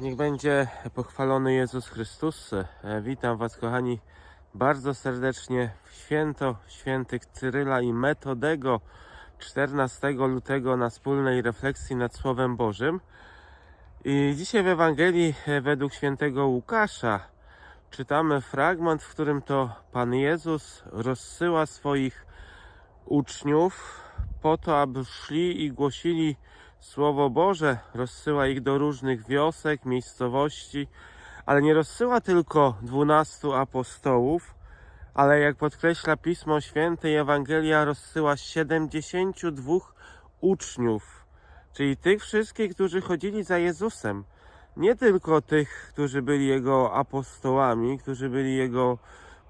będzie pochwalony Jezus Chrystus. E, Witam Was, kochani, bardzo serdecznie w święto świętych Cyryla i Metodego 14 lutego na wspólnej refleksji nad Słowem Bożym. I dzisiaj w Ewangelii e, według świętego Łukasza czytamy fragment, w którym to Pan Jezus rozsyła swoich uczniów po to, aby szli i głosili Słowo Boże, rozsyła ich do różnych wiosek, miejscowości, ale nie rozsyła tylko dwunastu apostołów, ale jak podkreśla Pismo Święte i Ewangelia, rozsyła 72 uczniów, czyli tych wszystkich, którzy chodzili za Jezusem. Nie tylko tych, którzy byli Jego apostołami, którzy byli Jego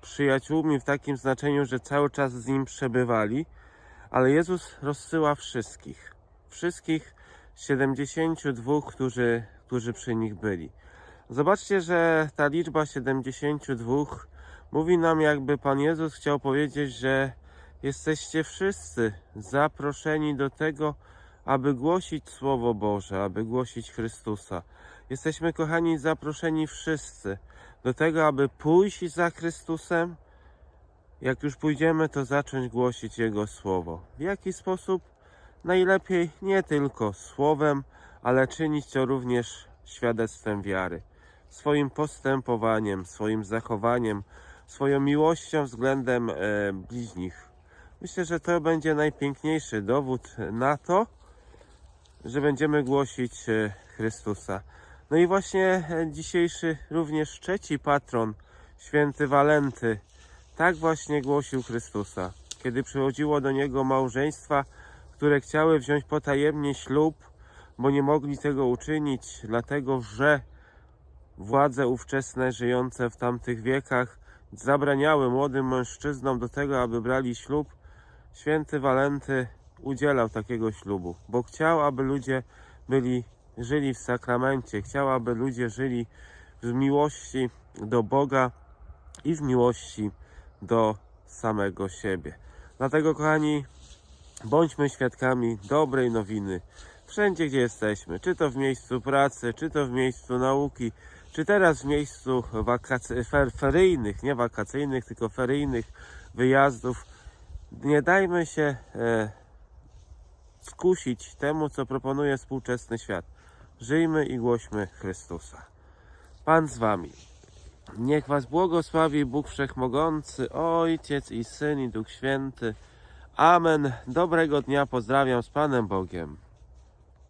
przyjaciółmi w takim znaczeniu, że cały czas z Nim przebywali, ale Jezus rozsyła wszystkich. Wszystkich 72, którzy, którzy przy nich byli. Zobaczcie, że ta liczba 72 mówi nam, jakby Pan Jezus chciał powiedzieć, że jesteście wszyscy zaproszeni do tego, aby głosić Słowo Boże, aby głosić Chrystusa. Jesteśmy, kochani, zaproszeni wszyscy do tego, aby pójść za Chrystusem. Jak już pójdziemy, to zacząć głosić Jego Słowo. W jaki sposób? Najlepiej nie tylko słowem, ale czynić to również świadectwem wiary. Swoim postępowaniem, swoim zachowaniem, swoją miłością względem e, bliźnich. Myślę, że to będzie najpiękniejszy dowód na to, że będziemy głosić e, Chrystusa. No i właśnie e, dzisiejszy również trzeci patron, święty Walenty, tak właśnie głosił Chrystusa. Kiedy przychodziło do niego małżeństwa, które chciały wziąć potajemnie ślub, bo nie mogli tego uczynić, dlatego że władze ówczesne żyjące w tamtych wiekach zabraniały młodym mężczyznom do tego, aby brali ślub. Święty Walenty udzielał takiego ślubu, bo chciał, aby ludzie byli, żyli w sakramencie, chciał, aby ludzie żyli w miłości do Boga i w miłości do samego siebie. Dlatego, kochani, bądźmy świadkami dobrej nowiny wszędzie, gdzie jesteśmy, czy to w miejscu pracy, czy to w miejscu nauki, czy teraz w miejscu wakacy- fer- feryjnych, nie wakacyjnych, tylko feryjnych wyjazdów. Nie dajmy się e, skusić temu, co proponuje współczesny świat. Żyjmy i głośmy Chrystusa. Pan z wami. Niech was błogosławi Bóg Wszechmogący, Ojciec i Syn i Duch Święty. Amen. Dobrego dnia. Pozdrawiam z Panem Bogiem.